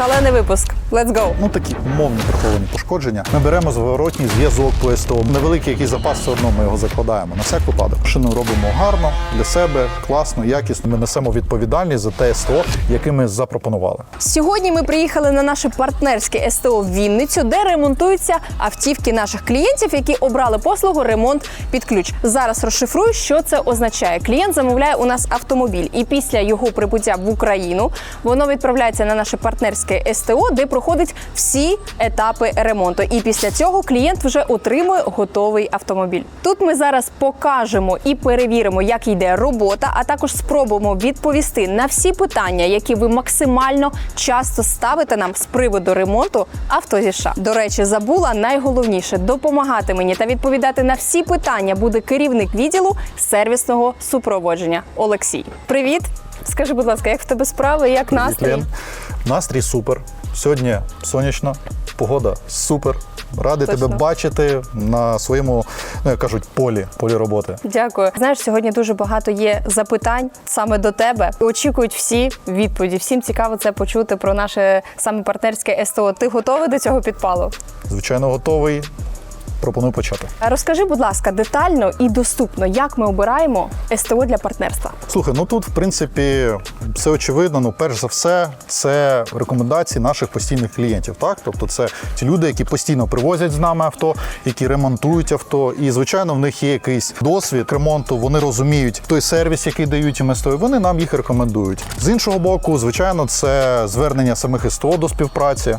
Шалений випуск. Let's go! Ну такі умовні приховані пошкодження. Ми беремо зворотній зв'язок по СТО. Невеликий який запас, все одно ми його закладаємо. На всяк випадок. Машину робимо гарно для себе, класно, якісно. Ми несемо відповідальність за те СТО, яке ми запропонували. Сьогодні ми приїхали на наше партнерське СТО в Вінницю, де ремонтуються автівки наших клієнтів, які обрали послугу ремонт під ключ. Зараз розшифрую, що це означає. Клієнт замовляє у нас автомобіль, і після його прибуття в Україну воно відправляється на наше партнерське СТО, де проходить всі етапи ремонту. І після цього клієнт вже отримує готовий автомобіль. Тут ми зараз покажемо і перевіримо, як йде робота, а також спробуємо відповісти на всі питання, які ви максимально часто ставите нам з приводу ремонту авто зі США. До речі, забула найголовніше допомагати мені та відповідати на всі питання буде керівник відділу сервісного супроводження Олексій. Привіт! Скажи, будь ласка, як в тебе справи? Як настрій? Лен. Настрій супер. Сьогодні сонячно, погода супер. Радий Точно. тебе бачити на своєму, ну як кажуть, полі, полі роботи. Дякую. Знаєш, сьогодні дуже багато є запитань саме до тебе. Очікують всі відповіді. Всім цікаво це почути про наше саме партнерське СТО. Ти готовий до цього підпалу? Звичайно, готовий. Пропоную почати. Розкажи, будь ласка, детально і доступно, як ми обираємо СТО для партнерства. Слухай, ну тут в принципі все очевидно. Ну, перш за все, це рекомендації наших постійних клієнтів. Так, тобто, це ті люди, які постійно привозять з нами авто, які ремонтують авто. І звичайно, в них є якийсь досвід ремонту. Вони розуміють той сервіс, який дають їм СТО, і вони нам їх рекомендують. З іншого боку, звичайно, це звернення самих СТО до співпраці.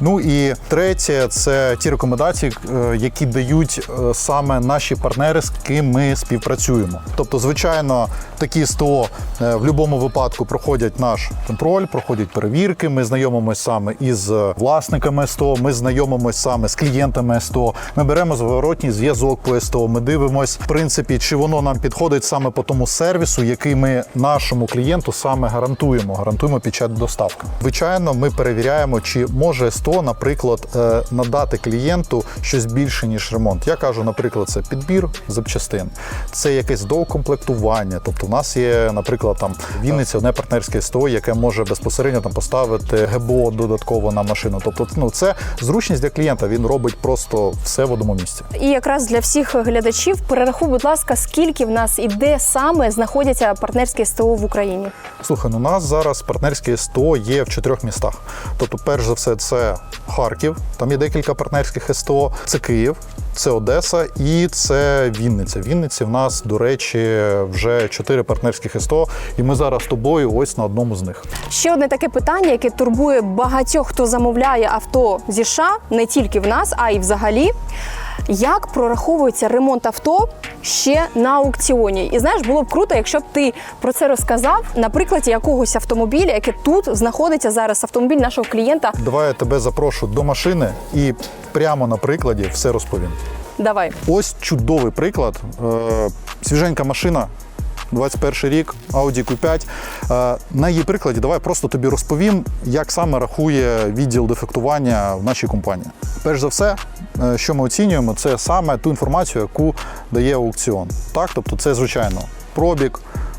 Ну і третє, це ті рекомендації, е, які дають е, саме наші партнери, з ким ми співпрацюємо. Тобто, звичайно, такі СТО е, в будь-якому випадку проходять наш контроль, проходять перевірки. Ми знайомимося саме із власниками СТО, ми знайомимося саме з клієнтами СТО. Ми беремо зворотній зв'язок по СТО. Ми дивимося, в принципі, чи воно нам підходить саме по тому сервісу, який ми нашому клієнту саме гарантуємо. Гарантуємо під час доставки. Звичайно, ми перевіряємо, чи може СТО, наприклад, е, надати клієнту щось більше ніж ремонт. Я кажу, наприклад, це підбір запчастин, це якесь доукомплектування. Тобто, в нас є, наприклад, там в Вінниці одне партнерське СТО, яке може безпосередньо там поставити ГБО додатково на машину. Тобто, ну це зручність для клієнта. Він робить просто все в одному місці. І якраз для всіх глядачів перерахуй, будь ласка, скільки в нас і де саме знаходяться партнерські СТО в Україні. Слухай, ну у нас зараз партнерське СТО є в чотирьох містах. Тобто, перш за все, це Харків, там є декілька партнерських СТО, це Київ, це Одеса і це Вінниця. Вінниці в нас, до речі, вже чотири партнерських СТО, і ми зараз з тобою ось на одному з них. Ще одне таке питання, яке турбує багатьох, хто замовляє авто зі США, не тільки в нас, а й взагалі. Як прораховується ремонт авто ще на аукціоні? І знаєш, було б круто, якщо б ти про це розказав на прикладі якогось автомобіля, яке тут знаходиться зараз автомобіль нашого клієнта. Давай я тебе запрошу до машини і прямо на прикладі все розповім. Давай. Ось чудовий приклад. Е, Свіженька машина. 21 рік, Audi Q5. Е, На її прикладі давай просто тобі розповім, як саме рахує відділ дефектування в нашій компанії. Перш за все, е, що ми оцінюємо, це саме ту інформацію, яку дає аукціон. Так, тобто, це звичайно пробіг.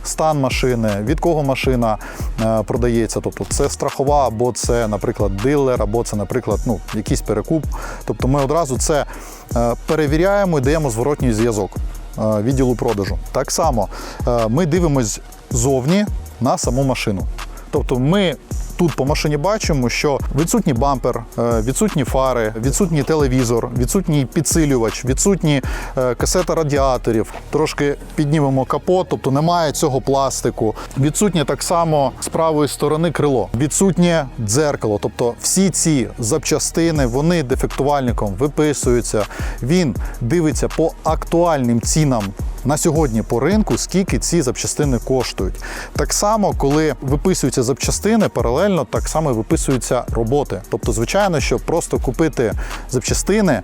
Стан машини, від кого машина е, продається, тобто це страхова, або це, наприклад, дилер, або це, наприклад, ну, якийсь перекуп. Тобто ми одразу це е, перевіряємо і даємо зворотній зв'язок відділу продажу. Так само е, ми дивимось зовні на саму машину. Тобто ми тут по машині бачимо, що відсутній бампер, е, відсутні фари, відсутній телевізор, відсутній підсилювач, відсутні е, касета радіаторів. Трошки піднімемо капот, тобто немає цього пластику. Відсутнє так само з правої сторони крило, відсутнє дзеркало. Тобто всі ці запчастини вони дефектувальником виписуються. Він дивиться по актуальним цінам на сьогодні по ринку, скільки ці запчастини коштують. Так само, коли виписуються запчастини, паралельно так само виписуються роботи. Тобто, звичайно, що просто купити запчастини.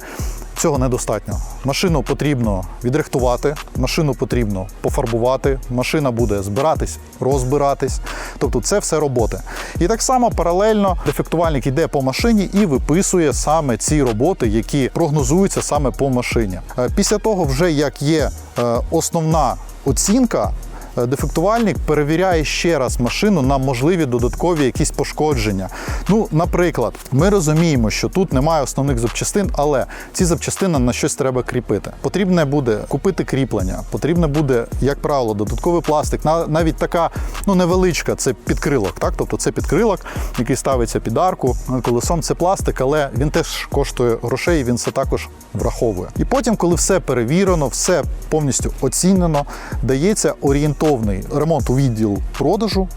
Цього недостатньо. Машину потрібно відрихтувати, машину потрібно пофарбувати, машина буде збиратись, розбиратись. Тобто це все роботи. І так само паралельно дефектувальник йде по машині і виписує саме ці роботи, які прогнозуються саме по машині. Е, Після того, вже як є е, основна оцінка. Е, дефектувальник перевіряє ще раз машину на можливі додаткові якісь пошкодження. Ну, наприклад, ми розуміємо, що тут немає основних запчастин, але ці запчастини на щось треба кріпити. Потрібне буде купити кріплення, потрібне буде, як правило, додатковий пластик, на- навіть така ну невеличка, це підкрилок. Так, тобто це підкрилок, який ставиться під арку колесом. Це пластик, але він теж коштує грошей. Він це також враховує. І потім, коли все перевірено, все повністю оцінено, дається орієнтовний ремонт у відділ продажу.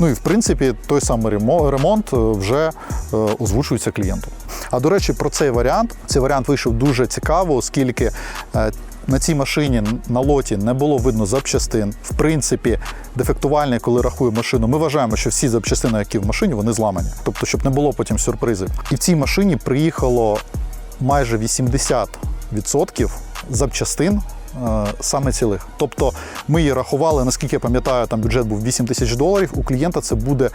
Ну і в принципі той самий ремонт е, вже е, озвучується клієнту. А до речі, про цей варіант. Цей варіант вийшов дуже цікаво, оскільки е, на цій машині на лоті не було видно запчастин. В принципі, дефектувальник, коли рахує машину, ми вважаємо, що всі запчастини, які в машині, вони зламані. Тобто, щоб не було потім сюрпризів. І в цій машині приїхало майже 80% запчастин. Е, Саме цілих. Тобто ми її рахували, наскільки я пам'ятаю, там бюджет був 8 тисяч доларів. У клієнта це буде,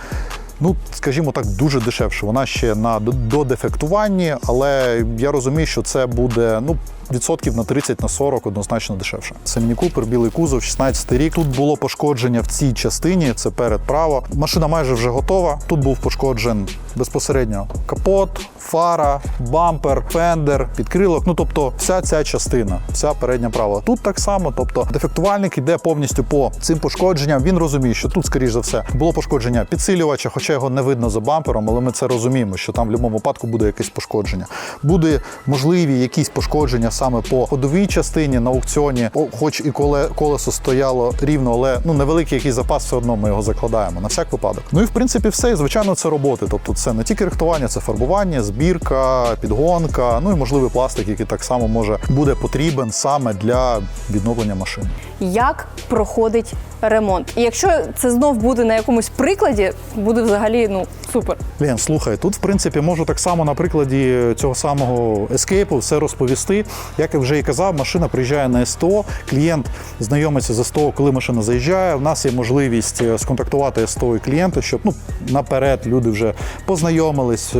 ну скажімо так, дуже дешевше. Вона ще на додефектуванні, але я розумію, що це буде ну, відсотків на 30 на 40 однозначно дешевше. Це Купер, білий кузов, 16 рік. Тут було пошкодження в цій частині, це перед право. Машина майже вже готова. Тут був пошкоджен безпосередньо капот, фара, бампер, фендер, підкрилок. Ну тобто, вся ця частина, вся передня права. Тут так само. Тобто, дефектувальник іде повністю по цим пошкодженням. Він розуміє, що тут, скоріш за все, було пошкодження підсилювача, хоча його не видно за бампером, але ми це розуміємо, що там в будь-якому випадку буде якесь пошкодження. Буде можливі якісь пошкодження саме по ходовій частині на аукціоні, хоч і коле, колесо стояло рівно, але ну невеликий якийсь запас, все одно ми його закладаємо на всяк випадок. Ну і в принципі все. І звичайно, це роботи. Тобто, це не тільки рихтування, це фарбування, збірка, підгонка, ну і можливий пластик, який так само може буде потрібен саме для відновлення машини. Як проходить ремонт? І якщо це знов буде на якомусь прикладі, буде взагалі ну супер. Лен, слухай, тут в принципі можу так само на прикладі цього самого ескейпу все розповісти. Як я вже і казав, машина приїжджає на СТО, клієнт знайомиться з СТО, коли машина заїжджає. У нас є можливість е, сконтактувати СТО і клієнта, щоб ну наперед люди вже познайомились.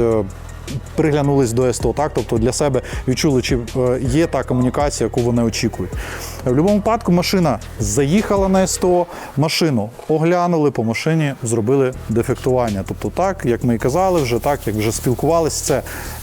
Приглянулись до СТО, так тобто для себе відчули, чи е, є та комунікація, яку вони очікують. В будь-якому випадку машина заїхала на СТО, машину оглянули по машині, зробили дефектування. Тобто, так як ми і казали, вже так як вже спілкувалися, це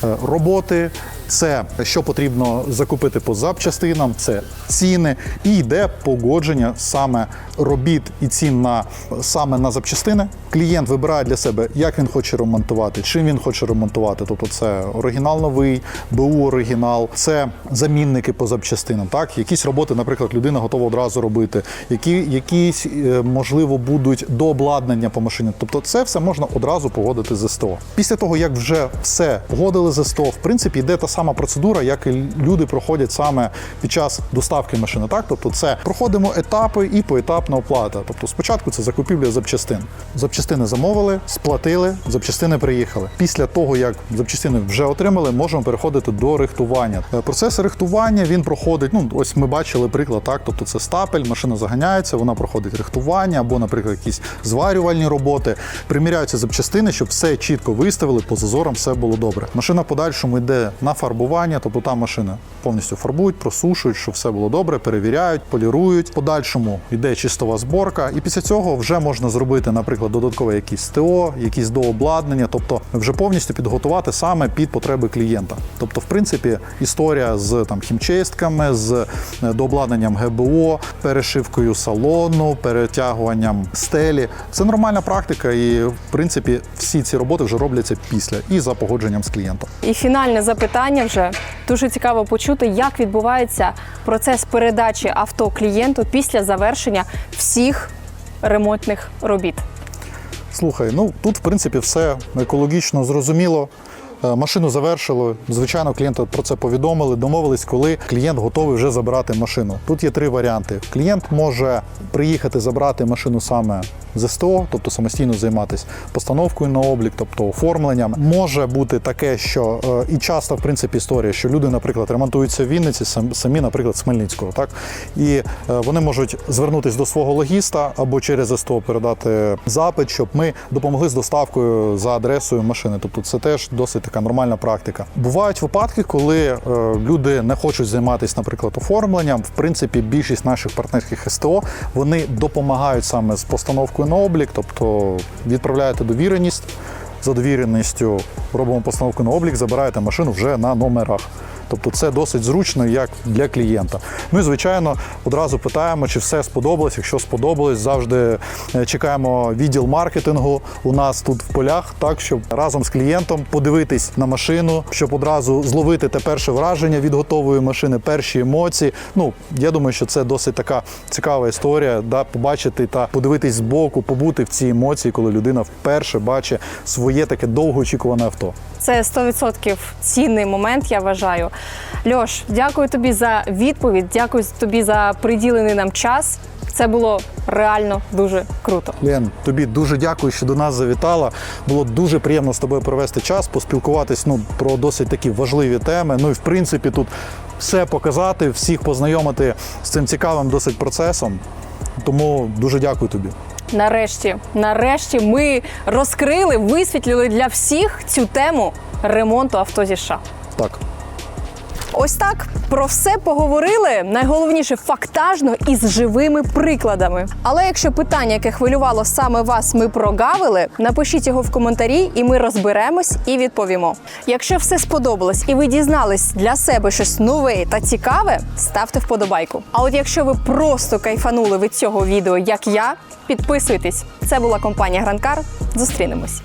е, роботи, це що потрібно закупити по запчастинам, це ціни, і йде погодження саме робіт і цін на саме на запчастини. Клієнт вибирає для себе, як він хоче ремонтувати, чим він хоче ремонтувати. Тобто, це оригінал новий, БУ оригінал, це замінники по запчастинам. Так, якісь роботи, наприклад, людина готова одразу робити, які якісь е, можливо будуть до обладнання по машині. Тобто, це все можна одразу погодити з СТО. Після того, як вже все погодили з СТО, в принципі, йде та сама процедура, як і люди проходять саме під час доставки машини. Так, тобто, це проходимо етапи і поетапна оплата. Тобто, спочатку це закупівля запчастин. Запчастини замовили, сплатили, запчастини приїхали. Після того, як запчастини вже отримали, можемо переходити до рихтування. Е, Процес рихтування він проходить. Ну, ось ми бачили приклад, так. Тобто, це стапель, машина заганяється, вона проходить рихтування або, наприклад, якісь зварювальні роботи. Приміряються запчастини, щоб все чітко виставили, по зазорам все було добре. Машина подальшому йде на фарбування, тобто там машина повністю фарбують, просушують, щоб все було добре, перевіряють, полірують. Подальшому йде чистова зборка, і після цього вже можна зробити, наприклад, додаткове якісь ТО, якісь дообладнання, тобто вже повністю підготувати саме під потреби клієнта. Тобто, в принципі, історія з там хімчистками, з е, дообладнанням ГБО, перешивкою салону, перетягуванням стелі це нормальна практика, і в принципі всі ці роботи вже робляться після і за погодженням з клієнтом. І фінальне запитання вже дуже цікаво почути, як відбувається процес передачі авто клієнту після завершення всіх ремонтних робіт. Слухай, ну тут в принципі все екологічно зрозуміло. Е, Машину завершили. Звичайно, клієнта про це повідомили. Домовились, коли клієнт готовий вже забирати машину. Тут є три варіанти. Клієнт може приїхати забрати машину саме з СТО, тобто самостійно займатися постановкою на облік, тобто оформленням. Може бути таке, що е, і часто, в принципі, історія, що люди, наприклад, ремонтуються в Вінниці, сам- самі, наприклад, з Хмельницького, так і е, вони можуть звернутися до свого логіста або через СТО передати запит, щоб ми допомогли з доставкою за адресою машини. Тобто, це теж досить така нормальна практика. Бувають випадки, коли е, люди не хочуть займатися, наприклад, оформленням. В принципі, більшість наших партнерських СТО вони допомагають саме з постановкою на облік, тобто відправляєте довіреність. За довіреністю робимо постановку на облік, забираєте машину вже на номерах. Тобто це досить зручно як для клієнта. Ну і звичайно, одразу питаємо, чи все сподобалось. Якщо сподобалось, завжди е, чекаємо відділ маркетингу у нас тут в полях, так щоб разом з клієнтом подивитись на машину, щоб одразу зловити те перше враження від готової машини, перші емоції. Ну я думаю, що це досить така цікава історія, да, побачити та подивитись збоку, побути в цій емоції, коли людина вперше бачить своє таке довгоочікуване авто. Це 100% цінний момент, я вважаю. Льош, дякую тобі за відповідь. Дякую тобі за приділений нам час. Це було реально дуже круто. Лен, тобі дуже дякую, що до нас завітала. Було дуже приємно з тобою провести час, поспілкуватись ну, про досить такі важливі теми. Ну і в принципі тут все показати, всіх познайомити з цим цікавим досить процесом. Тому дуже дякую тобі. Нарешті, нарешті, ми розкрили, висвітлили для всіх цю тему ремонту авто зі США. Так. Ось так про все поговорили. Найголовніше фактажно і з живими прикладами. Але якщо питання, яке хвилювало саме вас, ми прогавили, напишіть його в коментарі, і ми розберемось і відповімо. Якщо все сподобалось і ви дізнались для себе щось нове та цікаве, ставте вподобайку. А от якщо ви просто кайфанули від цього відео, як я, підписуйтесь. Це була компанія Гранкар. Зустрінемось.